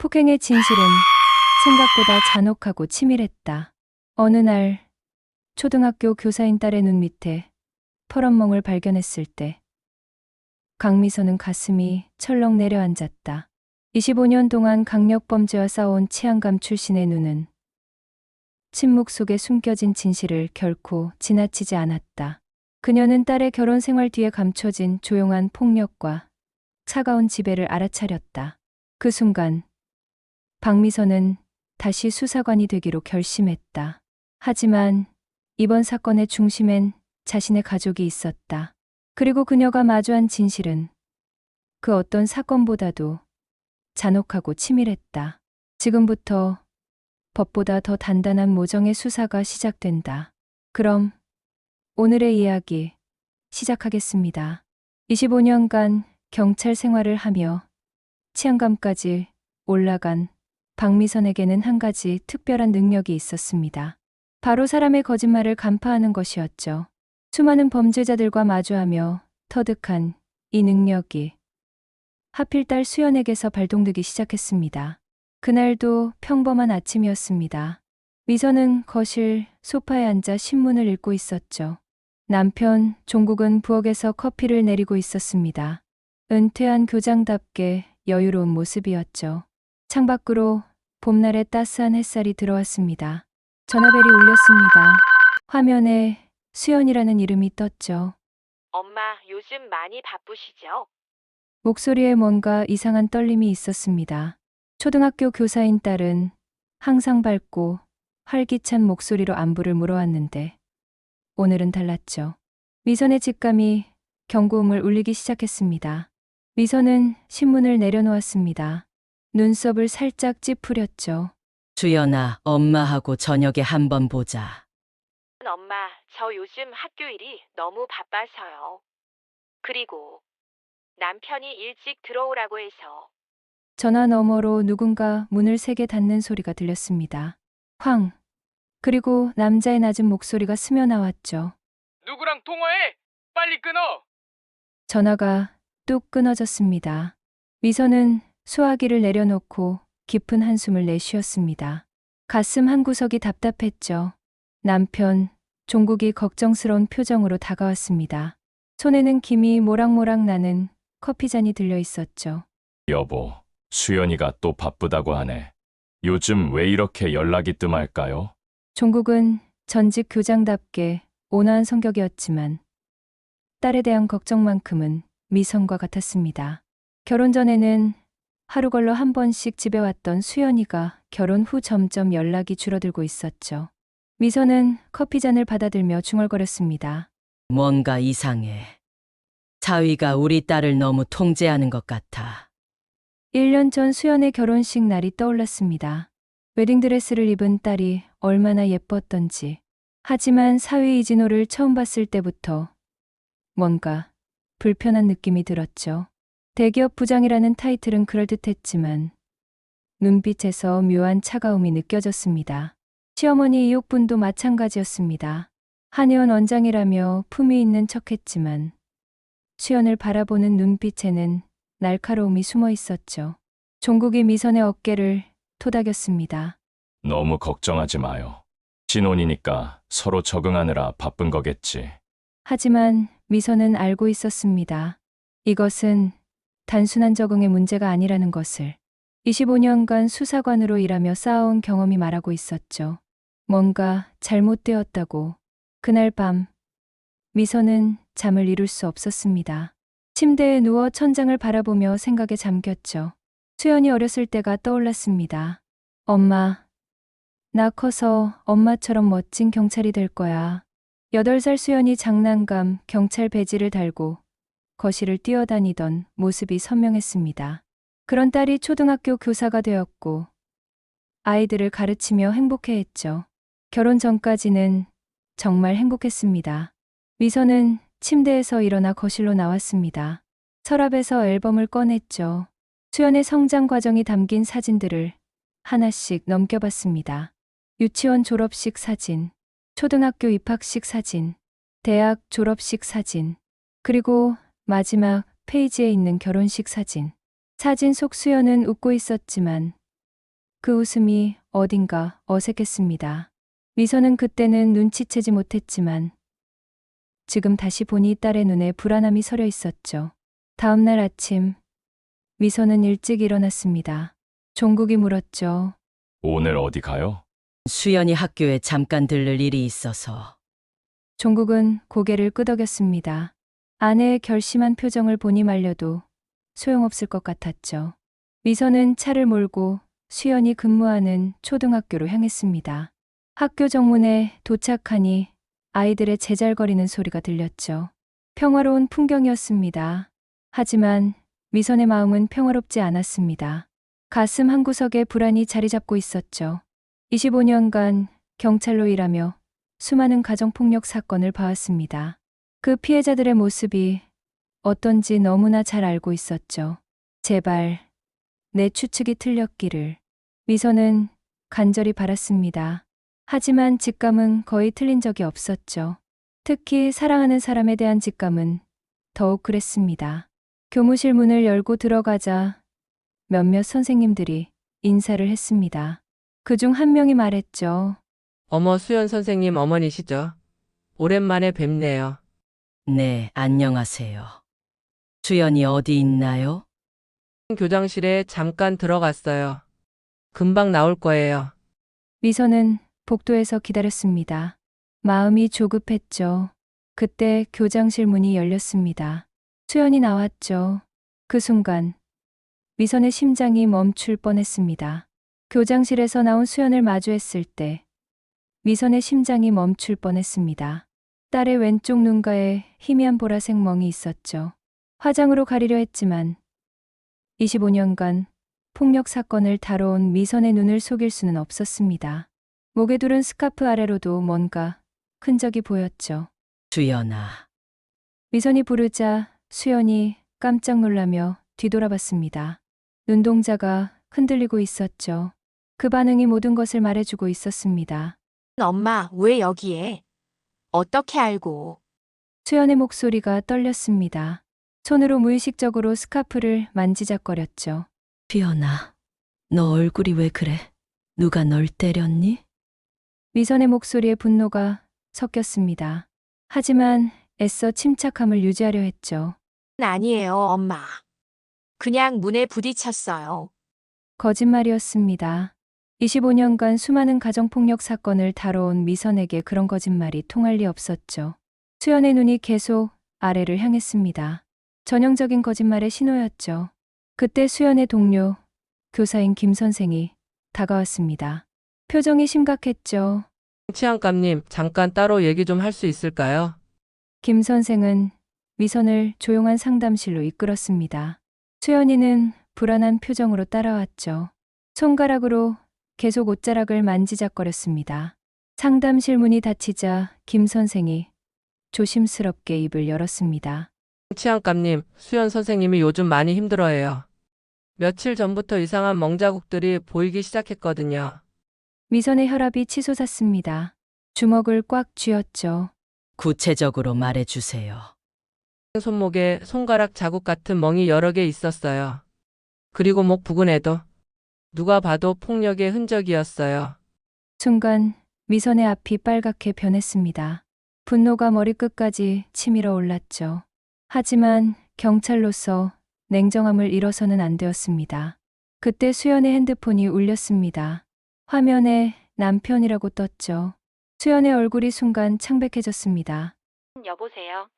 폭행의 진실은 생각보다 잔혹하고 치밀했다. 어느 날 초등학교 교사인 딸의 눈 밑에 퍼런 멍을 발견했을 때 강미선은 가슴이 철렁 내려앉았다. 25년 동안 강력범죄와 싸워온 치안감 출신의 눈은 침묵 속에 숨겨진 진실을 결코 지나치지 않았다. 그녀는 딸의 결혼 생활 뒤에 감춰진 조용한 폭력과 차가운 지배를 알아차렸다. 그 순간 박미선은 다시 수사관이 되기로 결심했다. 하지만 이번 사건의 중심엔 자신의 가족이 있었다. 그리고 그녀가 마주한 진실은 그 어떤 사건보다도 잔혹하고 치밀했다. 지금부터 법보다 더 단단한 모정의 수사가 시작된다. 그럼 오늘의 이야기 시작하겠습니다. 25년간 경찰 생활을 하며 치안감까지 올라간 박미선에게는 한 가지 특별한 능력이 있었습니다. 바로 사람의 거짓말을 간파하는 것이었죠. 수많은 범죄자들과 마주하며 터득한 이 능력이 하필 딸 수연에게서 발동되기 시작했습니다. 그날도 평범한 아침이었습니다. 미선은 거실 소파에 앉아 신문을 읽고 있었죠. 남편 종국은 부엌에서 커피를 내리고 있었습니다. 은퇴한 교장답게 여유로운 모습이었죠. 창밖으로 봄날의 따스한 햇살이 들어왔습니다. 전화벨이 울렸습니다. 화면에 수연이라는 이름이 떴죠. 엄마, 요즘 많이 바쁘시죠? 목소리에 뭔가 이상한 떨림이 있었습니다. 초등학교 교사인 딸은 항상 밝고 활기찬 목소리로 안부를 물어왔는데 오늘은 달랐죠. 미선의 직감이 경고음을 울리기 시작했습니다. 미선은 신문을 내려놓았습니다. 눈썹을 살짝 찌푸렸죠. 수연아, 엄마하고 저녁에 한번 보자. 엄마, 저 요즘 학교 일이 너무 바빠서요. 그리고 남편이 일찍 들어오라고 해서 전화 너머로 누군가 문을 세게 닫는 소리가 들렸습니다. 황. 그리고 남자의 낮은 목소리가 스며 나왔죠. 누구랑 통화해? 빨리 끊어! 전화가 뚝 끊어졌습니다. 미선은 수화기를 내려놓고 깊은 한숨을 내쉬었습니다. 가슴 한 구석이 답답했죠. 남편, 종국이 걱정스러운 표정으로 다가왔습니다. 손에는 김이 모락모락 나는 커피잔이 들려 있었죠. 여보, 수연이가 또 바쁘다고 하네. 요즘 왜 이렇게 연락이 뜸할까요? 종국은 전직 교장답게 온화한 성격이었지만 딸에 대한 걱정만큼은 미선과 같았습니다. 결혼 전에는 하루 걸러 한 번씩 집에 왔던 수연이가 결혼 후 점점 연락이 줄어들고 있었죠. 미선은 커피잔을 받아들며 중얼거렸습니다. 뭔가 이상해. 사위가 우리 딸을 너무 통제하는 것 같아. 1년 전 수연의 결혼식 날이 떠올랐습니다. 웨딩드레스를 입은 딸이 얼마나 예뻤던지. 하지만 사위 이진호를 처음 봤을 때부터 뭔가 불편한 느낌이 들었죠. 대기업 부장이라는 타이틀은 그럴듯했지만 눈빛에서 묘한 차가움이 느껴졌습니다. 시어머니 이옥분도 마찬가지였습니다. 한의원 원장이라며 품위 있는 척했지만 수연을 바라보는 눈빛에는 날카로움이 숨어 있었죠. 종국이 미선의 어깨를 토닥였습니다. 너무 걱정하지 마요. 신혼이니까 서로 적응하느라 바쁜 거겠지. 하지만 미선은 알고 있었습니다. 이것은 단순한 적응의 문제가 아니라는 것을 25년간 수사관으로 일하며 쌓아온 경험이 말하고 있었죠. 뭔가 잘못되었다고 그날 밤 미선은 잠을 이룰 수 없었습니다. 침대에 누워 천장을 바라보며 생각에 잠겼죠. 수연이 어렸을 때가 떠올랐습니다. 엄마, 나 커서 엄마처럼 멋진 경찰이 될 거야. 8살 수연이 장난감 경찰 배지를 달고 거실을 뛰어다니던 모습이 선명했습니다. 그런 딸이 초등학교 교사가 되었고 아이들을 가르치며 행복해했죠. 결혼 전까지는 정말 행복했습니다. 미선은 침대에서 일어나 거실로 나왔습니다. 서랍에서 앨범을 꺼냈죠. 수연의 성장 과정이 담긴 사진들을 하나씩 넘겨봤습니다. 유치원 졸업식 사진, 초등학교 입학식 사진, 대학 졸업식 사진, 그리고 마지막 페이지에 있는 결혼식 사진. 사진 속 수연은 웃고 있었지만 그 웃음이 어딘가 어색했습니다. 미선은 그때는 눈치채지 못했지만 지금 다시 보니 딸의 눈에 불안함이 서려 있었죠. 다음 날 아침 미선은 일찍 일어났습니다. 종국이 물었죠. 오늘 어디 가요? 수연이 학교에 잠깐 들를 일이 있어서 종국은 고개를 끄덕였습니다. 아내의 결심한 표정을 보니 말려도 소용없을 것 같았죠. 미선은 차를 몰고 수연이 근무하는 초등학교로 향했습니다. 학교 정문에 도착하니 아이들의 제잘거리는 소리가 들렸죠. 평화로운 풍경이었습니다. 하지만 미선의 마음은 평화롭지 않았습니다. 가슴 한 구석에 불안이 자리 잡고 있었죠. 25년간 경찰로 일하며 수많은 가정폭력 사건을 봐왔습니다. 그 피해자들의 모습이 어떤지 너무나 잘 알고 있었죠. 제발 내 추측이 틀렸기를. 미선은 간절히 바랐습니다. 하지만 직감은 거의 틀린 적이 없었죠. 특히 사랑하는 사람에 대한 직감은 더욱 그랬습니다. 교무실 문을 열고 들어가자 몇몇 선생님들이 인사를 했습니다. 그중 한 명이 말했죠. 어머 수연 선생님 어머니시죠? 오랜만에 뵙네요. 네, 안녕하세요. 수연이 어디 있나요? 교장실에 잠깐 들어갔어요. 금방 나올 거예요. 미선은 복도에서 기다렸습니다. 마음이 조급했죠. 그때 교장실 문이 열렸습니다. 수연이 나왔죠. 그 순간 미선의 심장이 멈출 뻔했습니다. 교장실에서 나온 수연을 마주했을 때 미선의 심장이 멈출 뻔했습니다. 딸의 왼쪽 눈가에 희미한 보라색 멍이 있었죠. 화장으로 가리려 했지만 25년간 폭력 사건을 다뤄온 미선의 눈을 속일 수는 없었습니다. 목에 두른 스카프 아래로도 뭔가 흔적이 보였죠. 수연아, 미선이 부르자 수연이 깜짝 놀라며 뒤돌아봤습니다. 눈동자가 흔들리고 있었죠. 그 반응이 모든 것을 말해주고 있었습니다. 엄마, 왜 여기에? 어떻게 알고? 수연의 목소리가 떨렸습니다. 손으로 무의식적으로 스카프를 만지작거렸죠. 수연아, 너 얼굴이 왜 그래? 누가 널 때렸니? 미선의 목소리에 분노가 섞였습니다. 하지만 애써 침착함을 유지하려 했죠. 아니에요, 엄마. 그냥 문에 부딪혔어요. 거짓말이었습니다. 25년간 수많은 가정폭력 사건을 다뤄온 미선에게 그런 거짓말이 통할 리 없었죠. 수연의 눈이 계속 아래를 향했습니다. 전형적인 거짓말의 신호였죠. 그때 수연의 동료, 교사인 김 선생이 다가왔습니다. 표정이 심각했죠. 치안감님 잠깐 따로 얘기 좀 할 수 있을까요? 김 선생은 미선을 조용한 상담실로 이끌었습니다. 수연이는 불안한 표정으로 따라왔죠. 손가락으로 계속 옷자락을 만지작거렸습니다. 상담실 문이 닫히자 김 선생이 조심스럽게 입을 열었습니다. 치안감님, 수연 선생님이 요즘 많이 힘들어해요. 며칠 전부터 이상한 멍자국들이 보이기 시작했거든요. 미선의 혈압이 치솟았습니다. 주먹을 꽉 쥐었죠. 구체적으로 말해주세요. 손목에 손가락 자국 같은 멍이 여러 개 있었어요. 그리고 목 부근에도 누가 봐도 폭력의 흔적이었어요. 순간 미선의 앞이 빨갛게 변했습니다. 분노가 머리끝까지 치밀어 올랐죠. 하지만 경찰로서 냉정함을 잃어서는 안 되었습니다. 그때 수연의 핸드폰이 울렸습니다. 화면에 남편이라고 떴죠. 수연의 얼굴이 순간 창백해졌습니다. 여보세요?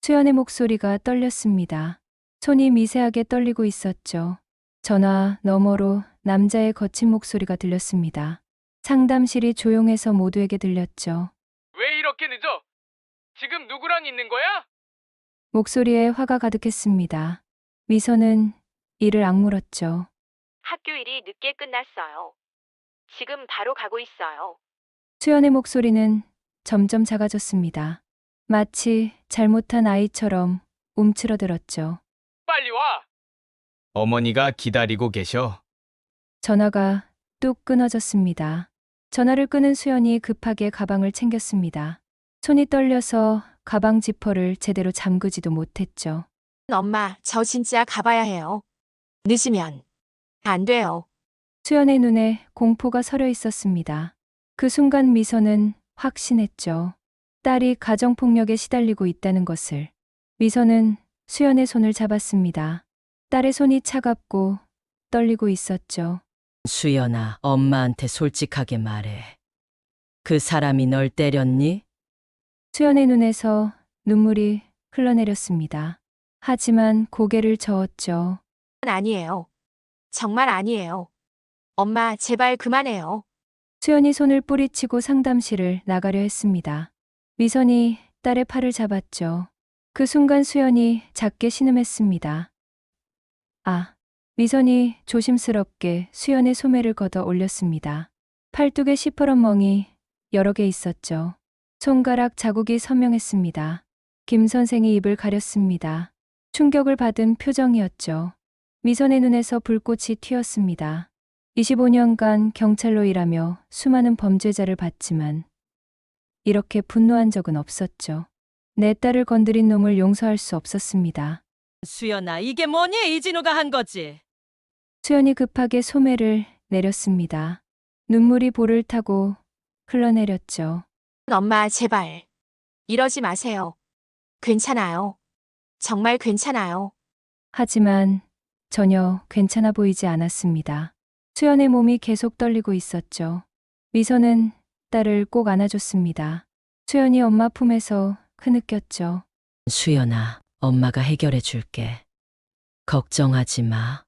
수연의 목소리가 떨렸습니다. 손이 미세하게 떨리고 있었죠. 전화 너머로 남자의 거친 목소리가 들렸습니다. 상담실이 조용해서 모두에게 들렸죠. 왜 이렇게 늦어? 지금 누구랑 있는 거야? 목소리에 화가 가득했습니다. 미선은 이를 악물었죠. 학교 일이 늦게 끝났어요. 지금 바로 가고 있어요. 수연의 목소리는 점점 작아졌습니다. 마치 잘못한 아이처럼 움츠러들었죠. 빨리 와. 어머니가 기다리고 계셔. 전화가 뚝 끊어졌습니다. 전화를 끄는 수연이 급하게 가방을 챙겼습니다. 손이 떨려서 가방 지퍼를 제대로 잠그지도 못했죠. 엄마, 저 진짜 가봐야 해요. 늦으면 안 돼요. 수연의 눈에 공포가 서려 있었습니다. 그 순간 미선은 확신했죠. 딸이 가정폭력에 시달리고 있다는 것을. 미선은 수연의 손을 잡았습니다. 딸의 손이 차갑고 떨리고 있었죠. 수연아, 엄마한테 솔직하게 말해. 그 사람이 널 때렸니? 수연의 눈에서 눈물이 흘러내렸습니다. 하지만 고개를 저었죠. 아니에요. 정말 아니에요. 엄마, 제발 그만해요. 수연이 손을 뿌리치고 상담실을 나가려 했습니다. 미선이 딸의 팔을 잡았죠. 그 순간 수연이 작게 신음했습니다. 아, 미선이 조심스럽게 수연의 소매를 걷어 올렸습니다. 팔뚝에 시퍼런 멍이 여러 개 있었죠. 손가락 자국이 선명했습니다. 김 선생이 입을 가렸습니다. 충격을 받은 표정이었죠. 미선의 눈에서 불꽃이 튀었습니다. 25년간 경찰로 일하며 수많은 범죄자를 봤지만 이렇게 분노한 적은 없었죠. 내 딸을 건드린 놈을 용서할 수 없었습니다. 수연아, 이게 뭐니? 이진우가 한 거지. 수연이 급하게 소매를 내렸습니다. 눈물이 볼을 타고 흘러내렸죠. 엄마, 제발. 이러지 마세요. 괜찮아요. 정말 괜찮아요. 하지만 전혀 괜찮아 보이지 않았습니다. 수연의 몸이 계속 떨리고 있었죠. 미선은 딸을 꼭 안아줬습니다. 수연이 엄마 품에서 흐느꼈죠. 수연아, 엄마가 해결해 줄게. 걱정하지 마.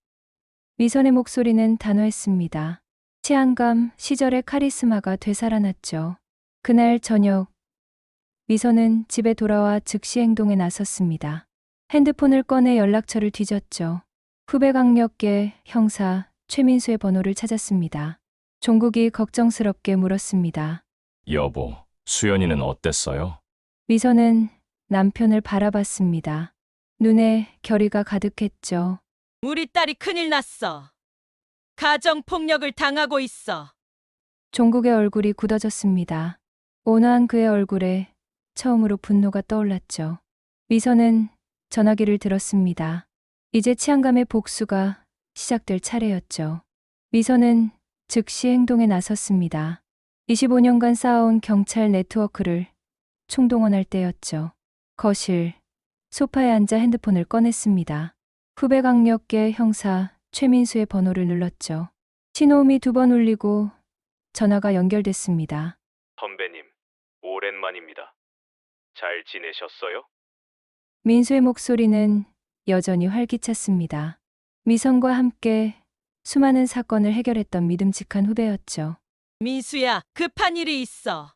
미선의 목소리는 단호했습니다. 치안감 시절의 카리스마가 되살아났죠. 그날 저녁, 미선은 집에 돌아와 즉시 행동에 나섰습니다. 핸드폰을 꺼내 연락처를 뒤졌죠. 후배 강력계 형사 최민수의 번호를 찾았습니다. 종국이 걱정스럽게 물었습니다. 여보, 수연이는 어땠어요? 미선은 남편을 바라봤습니다. 눈에 결의가 가득했죠. 우리 딸이 큰일 났어. 가정 폭력을 당하고 있어. 종국의 얼굴이 굳어졌습니다. 온화한 그의 얼굴에 처음으로 분노가 떠올랐죠. 미선은 전화기를 들었습니다. 이제 치안감의 복수가 시작될 차례였죠. 미선은 즉시 행동에 나섰습니다. 25년간 쌓아온 경찰 네트워크를 총동원할 때였죠. 거실, 소파에 앉아 핸드폰을 꺼냈습니다. 후배 강력계 형사 최민수의 번호를 눌렀죠. 신호음이 두 번 울리고 전화가 연결됐습니다. 선배님, 오랜만입니다. 잘 지내셨어요? 민수의 목소리는 여전히 활기찼습니다. 미선과 함께 수많은 사건을 해결했던 믿음직한 후배였죠. 민수야, 급한 일이 있어.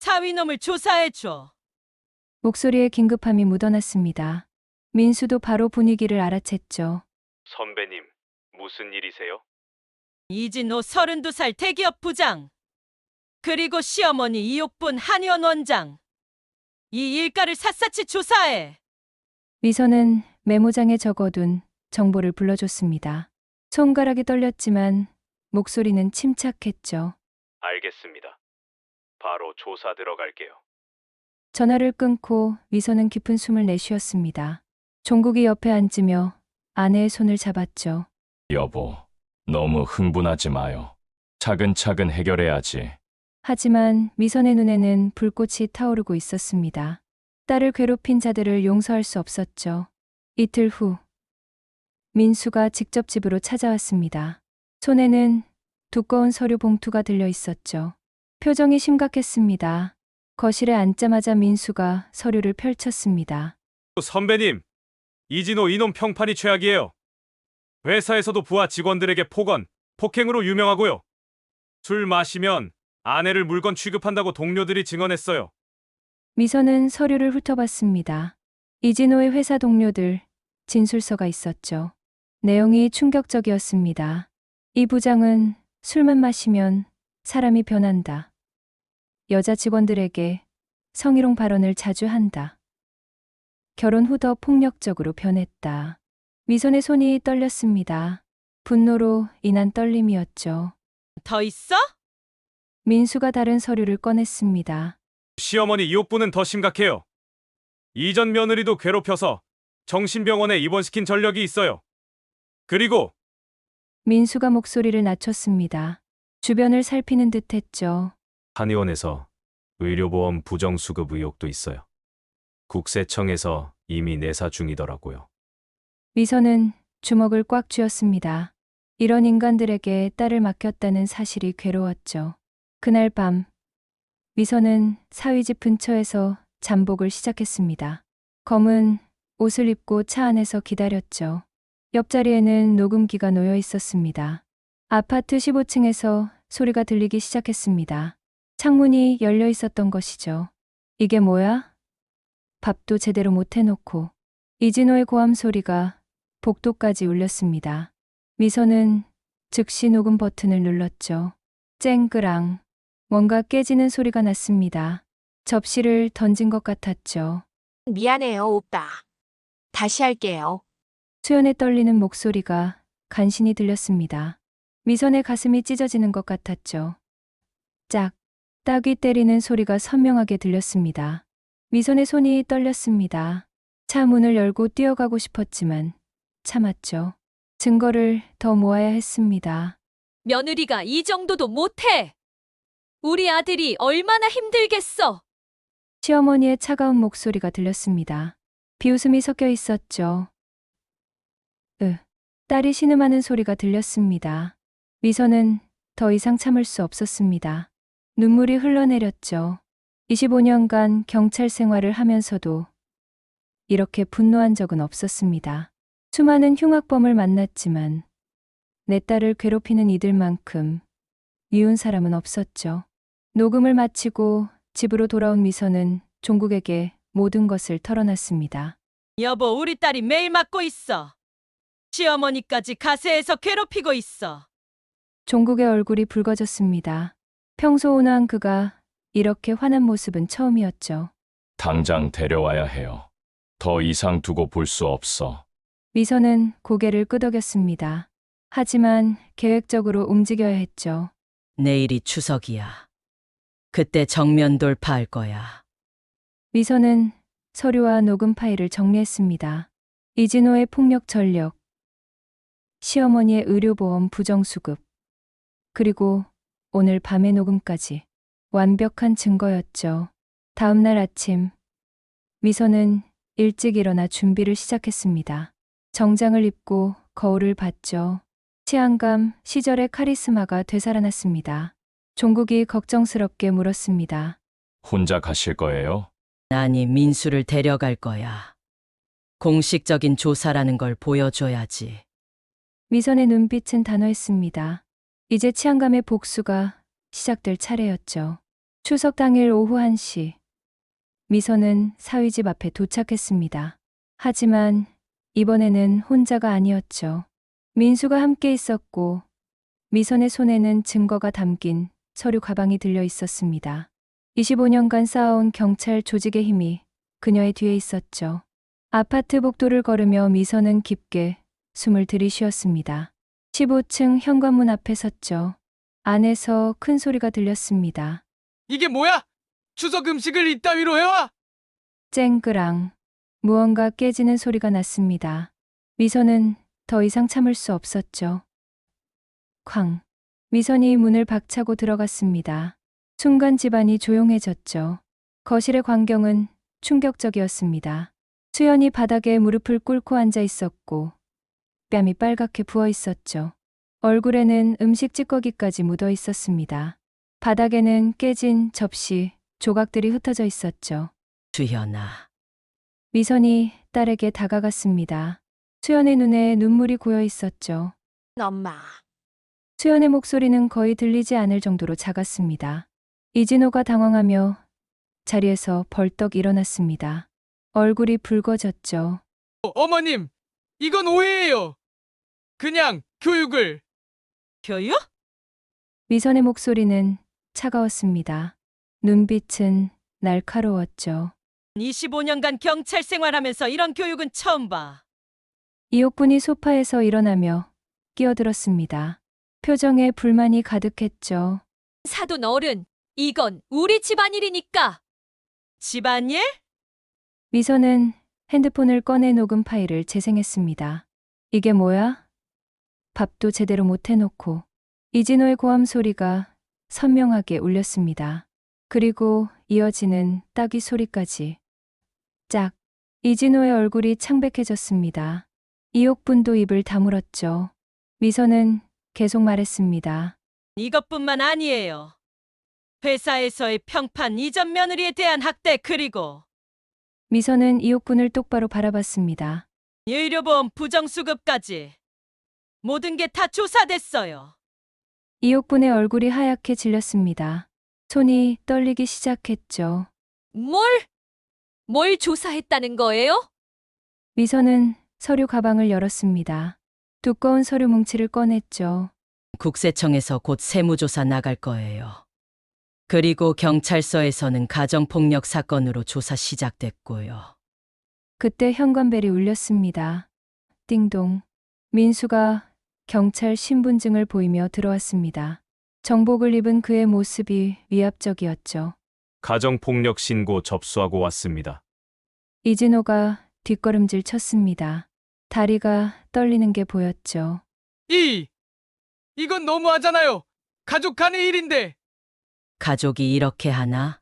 사위놈을 조사해줘. 목소리에 긴급함이 묻어났습니다. 민수도 바로 분위기를 알아챘죠. 선배님, 무슨 일이세요? 이진호 32살 대기업 부장. 그리고 시어머니 이옥분 한의원 원장. 이 일가를 샅샅이 조사해. 미선은 메모장에 적어둔 정보를 불러줬습니다. 손가락이 떨렸지만 목소리는 침착했죠. 알겠습니다. 바로 조사 들어갈게요. 전화를 끊고 미선은 깊은 숨을 내쉬었습니다. 종국이 옆에 앉으며 아내의 손을 잡았죠. 여보, 너무 흥분하지 마요. 차근차근 해결해야지. 하지만 미선의 눈에는 불꽃이 타오르고 있었습니다. 딸을 괴롭힌 자들을 용서할 수 없었죠. 이틀 후, 민수가 직접 집으로 찾아왔습니다. 손에는 두꺼운 서류 봉투가 들려 있었죠. 표정이 심각했습니다. 거실에 앉자마자 민수가 서류를 펼쳤습니다. 선배님, 이진호 이놈 평판이 최악이에요. 회사에서도 부하 직원들에게 폭언, 폭행으로 유명하고요. 술 마시면 아내를 물건 취급한다고 동료들이 증언했어요. 미선은 서류를 훑어봤습니다. 이진호의 회사 동료들 진술서가 있었죠. 내용이 충격적이었습니다. 이 부장은 술만 마시면 사람이 변한다. 여자 직원들에게 성희롱 발언을 자주 한다. 결혼 후 더 폭력적으로 변했다. 미선의 손이 떨렸습니다. 분노로 인한 떨림이었죠. 더 있어? 민수가 다른 서류를 꺼냈습니다. 시어머니 이옥부는 더 심각해요. 이전 며느리도 괴롭혀서 정신병원에 입원시킨 전력이 있어요. 그리고 민수가 목소리를 낮췄습니다. 주변을 살피는 듯 했죠. 한의원에서 의료보험 부정수급 의혹도 있어요. 국세청에서 이미 내사 중이더라고요. 미선은 주먹을 꽉 쥐었습니다. 이런 인간들에게 딸을 맡겼다는 사실이 괴로웠죠. 그날 밤, 미선은 사위집 근처에서 잠복을 시작했습니다. 검은 옷을 입고 차 안에서 기다렸죠. 옆자리에는 녹음기가 놓여 있었습니다. 아파트 15층에서 소리가 들리기 시작했습니다. 창문이 열려 있었던 것이죠. 이게 뭐야? 밥도 제대로 못 해놓고. 이진호의 고함 소리가 복도까지 울렸습니다. 미선은 즉시 녹음 버튼을 눌렀죠. 쨍그랑. 뭔가 깨지는 소리가 났습니다. 접시를 던진 것 같았죠. 미안해요, 오빠. 다시 할게요. 수연의 떨리는 목소리가 간신히 들렸습니다. 미선의 가슴이 찢어지는 것 같았죠. 짝, 딱이 때리는 소리가 선명하게 들렸습니다. 미선의 손이 떨렸습니다. 차 문을 열고 뛰어가고 싶었지만 참았죠. 증거를 더 모아야 했습니다. 며느리가 이 정도도 못해. 우리 아들이 얼마나 힘들겠어. 시어머니의 차가운 목소리가 들렸습니다. 비웃음이 섞여 있었죠. 으, 딸이 신음하는 소리가 들렸습니다. 미선은 더 이상 참을 수 없었습니다. 눈물이 흘러내렸죠. 25년간 경찰 생활을 하면서도 이렇게 분노한 적은 없었습니다. 수많은 흉악범을 만났지만 내 딸을 괴롭히는 이들만큼 미운 사람은 없었죠. 녹음을 마치고 집으로 돌아온 미선은 종국에게 모든 것을 털어놨습니다. 여보, 우리 딸이 매일 맞고 있어. 시어머니까지 가세해서 괴롭히고 있어. 종국의 얼굴이 붉어졌습니다. 평소 온화한 그가 이렇게 화난 모습은 처음이었죠. 당장 데려와야 해요. 더 이상 두고 볼 수 없어. 미선은 고개를 끄덕였습니다. 하지만 계획적으로 움직여야 했죠. 내일이 추석이야. 그때 정면 돌파할 거야. 미선은 서류와 녹음 파일을 정리했습니다. 이진호의 폭력 전력, 시어머니의 의료보험 부정수급, 그리고 오늘 밤의 녹음까지 완벽한 증거였죠. 다음 날 아침, 미선은 일찍 일어나 준비를 시작했습니다. 정장을 입고 거울을 봤죠. 치안감 시절의 카리스마가 되살아났습니다. 종국이 걱정스럽게 물었습니다. 혼자 가실 거예요? 아니, 민수를 데려갈 거야. 공식적인 조사라는 걸 보여줘야지. 미선의 눈빛은 단호했습니다. 이제 치안감의 복수가 시작될 차례였죠. 추석 당일 오후 1시. 미선은 사위집 앞에 도착했습니다. 하지만 이번에는 혼자가 아니었죠. 민수가 함께 있었고 미선의 손에는 증거가 담긴 서류 가방이 들려 있었습니다. 25년간 쌓아온 경찰 조직의 힘이 그녀의 뒤에 있었죠. 아파트 복도를 걸으며 미선은 깊게 숨을 들이쉬었습니다. 15층 현관문 앞에 섰죠. 안에서 큰 소리가 들렸습니다. 이게 뭐야? 추석 음식을 이따위로 해와? 쨍그랑 무언가 깨지는 소리가 났습니다. 미선은 더 이상 참을 수 없었죠. 쾅. 미선이 문을 박차고 들어갔습니다. 순간 집안이 조용해졌죠. 거실의 광경은 충격적이었습니다. 수연이 바닥에 무릎을 꿇고 앉아 있었고 뺨이 빨갛게 부어 있었죠. 얼굴에는 음식 찌꺼기까지 묻어 있었습니다. 바닥에는 깨진 접시, 조각들이 흩어져 있었죠. 주현아, 미선이 딸에게 다가갔습니다. 수연의 눈에 눈물이 고여 있었죠. 엄마. 수연의 목소리는 거의 들리지 않을 정도로 작았습니다. 이진호가 당황하며 자리에서 벌떡 일어났습니다. 얼굴이 붉어졌죠. 어, 어머님, 이건 오해예요. 그냥 교육을 교육? 미선의 목소리는 차가웠습니다. 눈빛은 날카로웠죠. 25년간 경찰 생활하면서 이런 교육은 처음 봐. 이옥분이 소파에서 일어나며 끼어들었습니다. 표정에 불만이 가득했죠. 사돈 어른, 이건 우리 집안일이니까. 집안일? 미선은 핸드폰을 꺼내 녹음 파일을 재생했습니다. 이게 뭐야? 밥도 제대로 못 해놓고 이진호의 고함 소리가 선명하게 울렸습니다. 그리고 이어지는 따귀 소리까지. 짝. 이진호의 얼굴이 창백해졌습니다. 이옥분도 입을 다물었죠. 미선은 계속 말했습니다. 이것뿐만 아니에요. 회사에서의 평판 이전 며느리에 대한 학대 그리고 미선은 이옥분을 똑바로 바라봤습니다. 의료보험 부정수급까지 모든 게 다 조사됐어요. 이옥분의 얼굴이 하얗게 질렸습니다. 손이 떨리기 시작했죠. 뭘? 뭘 조사했다는 거예요? 미선은 서류 가방을 열었습니다. 두꺼운 서류 뭉치를 꺼냈죠. 국세청에서 곧 세무조사 나갈 거예요. 그리고 경찰서에서는 가정폭력 사건으로 조사 시작됐고요. 그때 현관벨이 울렸습니다. 띵동. 민수가 경찰 신분증을 보이며 들어왔습니다. 정복을 입은 그의 모습이 위압적이었죠. 가정폭력 신고 접수하고 왔습니다. 이진호가 뒷걸음질 쳤습니다. 다리가 떨리는 게 보였죠. 이 이건 너무하잖아요. 가족 간의 일인데. 가족이 이렇게 하나?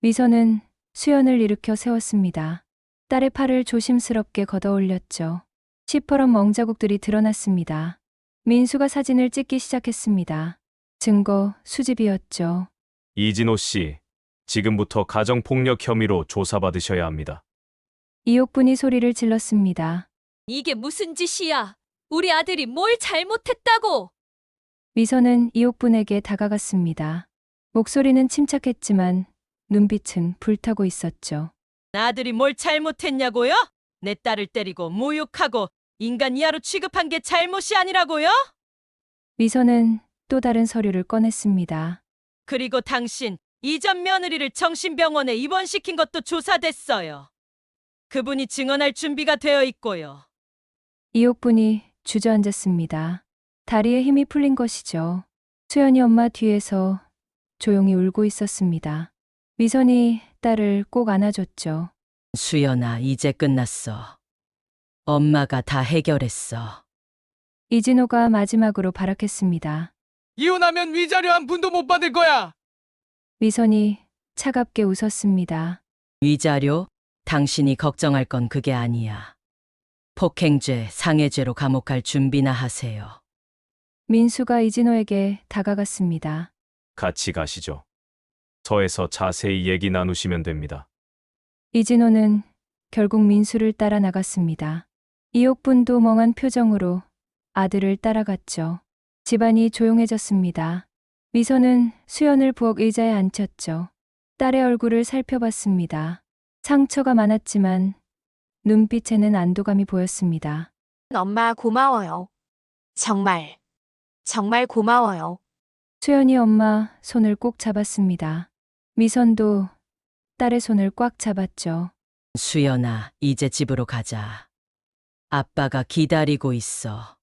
미선은 수연을 일으켜 세웠습니다. 딸의 팔을 조심스럽게 걷어 올렸죠. 시퍼런 멍자국들이 드러났습니다. 민수가 사진을 찍기 시작했습니다. 증거 수집이었죠. 이진호 씨, 지금부터 가정폭력 혐의로 조사받으셔야 합니다. 이옥분이 소리를 질렀습니다. 이게 무슨 짓이야? 우리 아들이 뭘 잘못했다고? 미선은 이옥분에게 다가갔습니다. 목소리는 침착했지만 눈빛은 불타고 있었죠. 아들이 뭘 잘못했냐고요? 내 딸을 때리고 모욕하고 인간 이하로 취급한 게 잘못이 아니라고요? 미선은 또 다른 서류를 꺼냈습니다. 그리고 당신 이전 며느리를 정신병원에 입원시킨 것도 조사됐어요. 그분이 증언할 준비가 되어 있고요. 이옥분이 주저앉았습니다. 다리에 힘이 풀린 것이죠. 수연이 엄마 뒤에서 조용히 울고 있었습니다. 미선이 딸을 꼭 안아줬죠. 수연아, 이제 끝났어. 엄마가 다 해결했어. 이진호가 마지막으로 발악했습니다. 이혼하면 위자료 한 푼도 못 받을 거야. 미선이 차갑게 웃었습니다. 위자료? 당신이 걱정할 건 그게 아니야. 폭행죄, 상해죄로 감옥 갈 준비나 하세요. 민수가 이진호에게 다가갔습니다. 같이 가시죠. 서에서 자세히 얘기 나누시면 됩니다. 이진호는 결국 민수를 따라 나갔습니다. 이옥분도 멍한 표정으로 아들을 따라갔죠. 집안이 조용해졌습니다. 미선은 수연을 부엌 의자에 앉혔죠. 딸의 얼굴을 살펴봤습니다. 상처가 많았지만 눈빛에는 안도감이 보였습니다. 엄마 고마워요. 정말, 정말 고마워요. 수연이 엄마 손을 꼭 잡았습니다. 미선도 딸의 손을 꽉 잡았죠. 수연아, 이제 집으로 가자. 아빠가 기다리고 있어.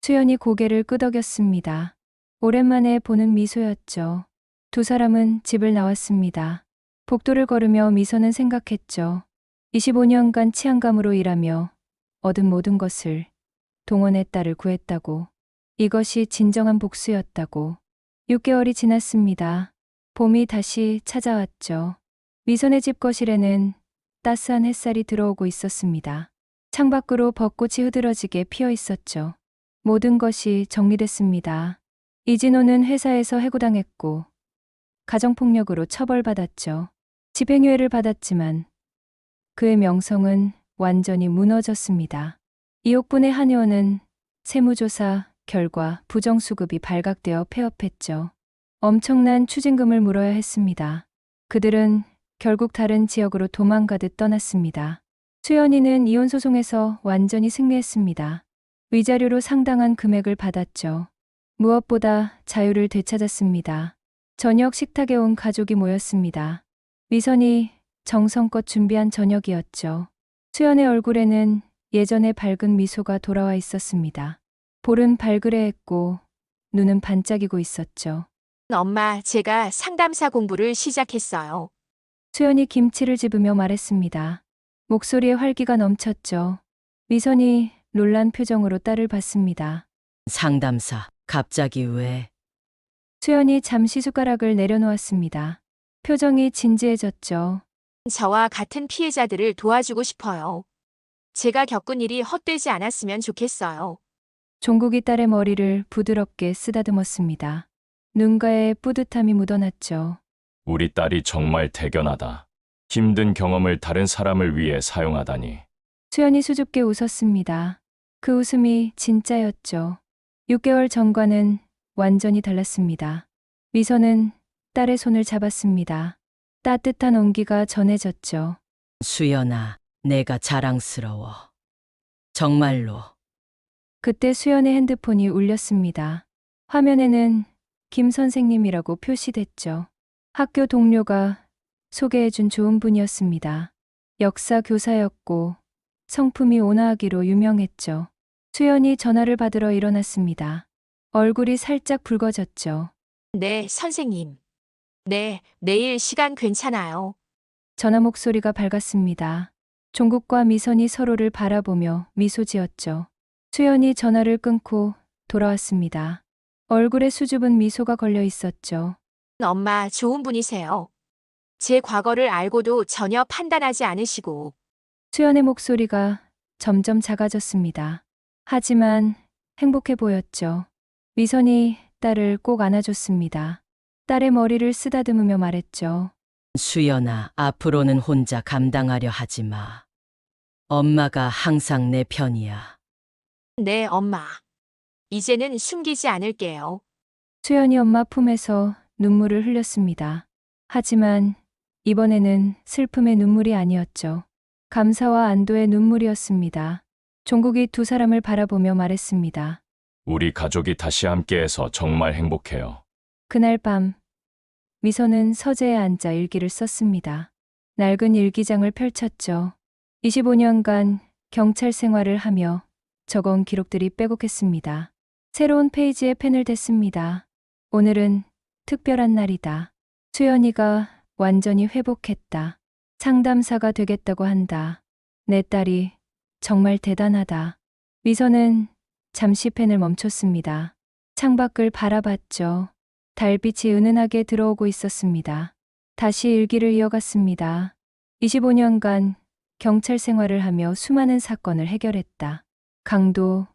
수연이 고개를 끄덕였습니다. 오랜만에 보는 미소였죠. 두 사람은 집을 나왔습니다. 복도를 걸으며 미선은 생각했죠. 25년간 치안감으로 일하며 얻은 모든 것을 동원의 딸을 구했다고. 이것이 진정한 복수였다고. 6개월이 지났습니다. 봄이 다시 찾아왔죠. 미선의 집 거실에는 따스한 햇살이 들어오고 있었습니다. 창밖으로 벚꽃이 흐드러지게 피어 있었죠. 모든 것이 정리됐습니다. 이진호는 회사에서 해고당했고 가정폭력으로 처벌받았죠. 집행유예를 받았지만 그의 명성은 완전히 무너졌습니다. 이옥분의 한의원은 세무조사 결과 부정수급이 발각되어 폐업했죠. 엄청난 추징금을 물어야 했습니다. 그들은 결국 다른 지역으로 도망가듯 떠났습니다. 수연이는 이혼 소송에서 완전히 승리했습니다. 위자료로 상당한 금액을 받았죠. 무엇보다 자유를 되찾았습니다. 저녁 식탁에 온 가족이 모였습니다. 미선이 정성껏 준비한 저녁이었죠. 수연의 얼굴에는 예전의 밝은 미소가 돌아와 있었습니다. 볼은 발그레했고 눈은 반짝이고 있었죠. 엄마, 제가 상담사 공부를 시작했어요. 수연이 김치를 집으며 말했습니다. 목소리에 활기가 넘쳤죠. 미선이 놀란 표정으로 딸을 봤습니다. 상담사, 갑자기 왜? 수연이 잠시 숟가락을 내려놓았습니다. 표정이 진지해졌죠. 저와 같은 피해자들을 도와주고 싶어요. 제가 겪은 일이 헛되지 않았으면 좋겠어요. 종국이 딸의 머리를 부드럽게 쓰다듬었습니다. 눈가에 뿌듯함이 묻어났죠. 우리 딸이 정말 대견하다. 힘든 경험을 다른 사람을 위해 사용하다니. 수연이 수줍게 웃었습니다. 그 웃음이 진짜였죠. 6개월 전과는 완전히 달랐습니다. 미선은 딸의 손을 잡았습니다. 따뜻한 온기가 전해졌죠. 수연아, 내가 자랑스러워. 정말로. 그때 수연의 핸드폰이 울렸습니다. 화면에는 김 선생님이라고 표시됐죠. 학교 동료가 소개해준 좋은 분이었습니다. 역사 교사였고 성품이 온화하기로 유명했죠. 수연이 전화를 받으러 일어났습니다. 얼굴이 살짝 붉어졌죠. 네, 선생님. 네, 내일 시간 괜찮아요. 전화 목소리가 밝았습니다. 종국과 미선이 서로를 바라보며 미소 지었죠. 수연이 전화를 끊고 돌아왔습니다. 얼굴에 수줍은 미소가 걸려 있었죠. 엄마 좋은 분이세요. 제 과거를 알고도 전혀 판단하지 않으시고 수연의 목소리가 점점 작아졌습니다. 하지만 행복해 보였죠. 미선이 딸을 꼭 안아줬습니다. 딸의 머리를 쓰다듬으며 말했죠. 수연아, 앞으로는 혼자 감당하려 하지 마. 엄마가 항상 내 편이야. 네, 엄마. 이제는 숨기지 않을게요. 수연이 엄마 품에서 눈물을 흘렸습니다. 하지만 이번에는 슬픔의 눈물이 아니었죠. 감사와 안도의 눈물이었습니다. 종국이 두 사람을 바라보며 말했습니다. 우리 가족이 다시 함께해서 정말 행복해요. 그날 밤 미선은 서재에 앉아 일기를 썼습니다. 낡은 일기장을 펼쳤죠. 25년간 경찰 생활을 하며 적어온 기록들이 빼곡했습니다. 새로운 페이지에 펜을 댔습니다. 오늘은 특별한 날이다. 수연이가 완전히 회복했다. 상담사가 되겠다고 한다. 내 딸이 정말 대단하다. 미선은 잠시 펜을 멈췄습니다. 창밖을 바라봤죠. 달빛이 은은하게 들어오고 있었습니다. 다시 일기를 이어갔습니다. 25년간 경찰 생활을 하며 수많은 사건을 해결했다. 강도,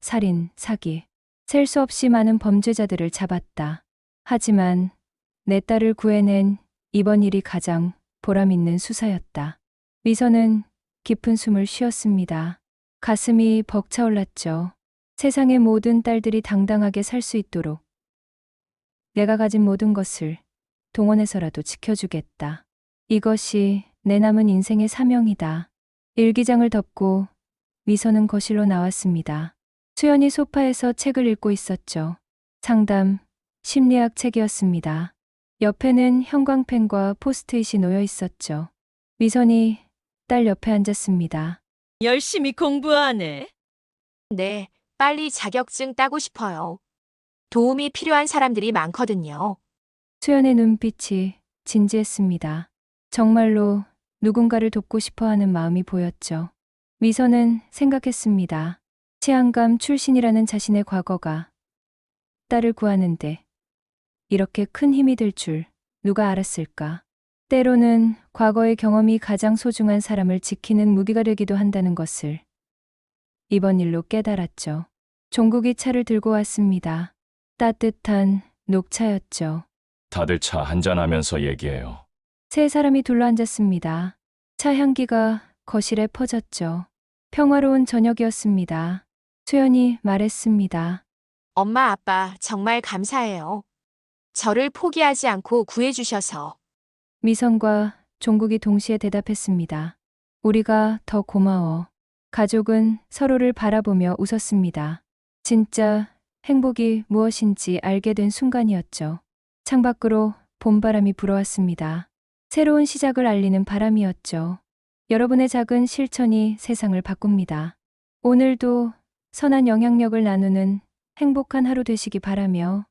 살인, 사기, 셀 수 없이 많은 범죄자들을 잡았다. 하지만 내 딸을 구해낸 이번 일이 가장 보람 있는 수사였다. 미선은 깊은 숨을 쉬었습니다. 가슴이 벅차올랐죠. 세상의 모든 딸들이 당당하게 살 수 있도록 내가 가진 모든 것을 동원해서라도 지켜주겠다. 이것이 내 남은 인생의 사명이다. 일기장을 덮고 미선은 거실로 나왔습니다. 수연이 소파에서 책을 읽고 있었죠. 상담, 심리학 책이었습니다. 옆에는 형광펜과 포스트잇이 놓여 있었죠. 미선이 딸 옆에 앉았습니다. 열심히 공부하네. 네, 빨리 자격증 따고 싶어요. 도움이 필요한 사람들이 많거든요. 수연의 눈빛이 진지했습니다. 정말로 누군가를 돕고 싶어 하는 마음이 보였죠. 미선은 생각했습니다. 치안감 출신이라는 자신의 과거가 딸을 구하는데 이렇게 큰 힘이 될 줄 누가 알았을까? 때로는 과거의 경험이 가장 소중한 사람을 지키는 무기가 되기도 한다는 것을 이번 일로 깨달았죠. 종국이 차를 들고 왔습니다. 따뜻한 녹차였죠. 다들 차 한잔 하면서 얘기해요. 세 사람이 둘러앉았습니다. 차 향기가 거실에 퍼졌죠. 평화로운 저녁이었습니다. 수연이 말했습니다. 엄마, 아빠, 정말 감사해요. 저를 포기하지 않고 구해주셔서. 미선과 종국이 동시에 대답했습니다. 우리가 더 고마워. 가족은 서로를 바라보며 웃었습니다. 진짜 행복이 무엇인지 알게 된 순간이었죠. 창밖으로 봄바람이 불어왔습니다. 새로운 시작을 알리는 바람이었죠. 여러분의 작은 실천이 세상을 바꿉니다. 오늘도 선한 영향력을 나누는 행복한 하루 되시기 바라며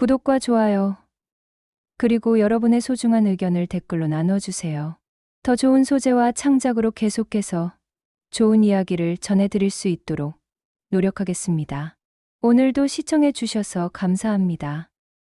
구독과 좋아요, 그리고 여러분의 소중한 의견을 댓글로 나눠주세요. 더 좋은 소재와 창작으로 계속해서 좋은 이야기를 전해드릴 수 있도록 노력하겠습니다. 오늘도 시청해 주셔서 감사합니다.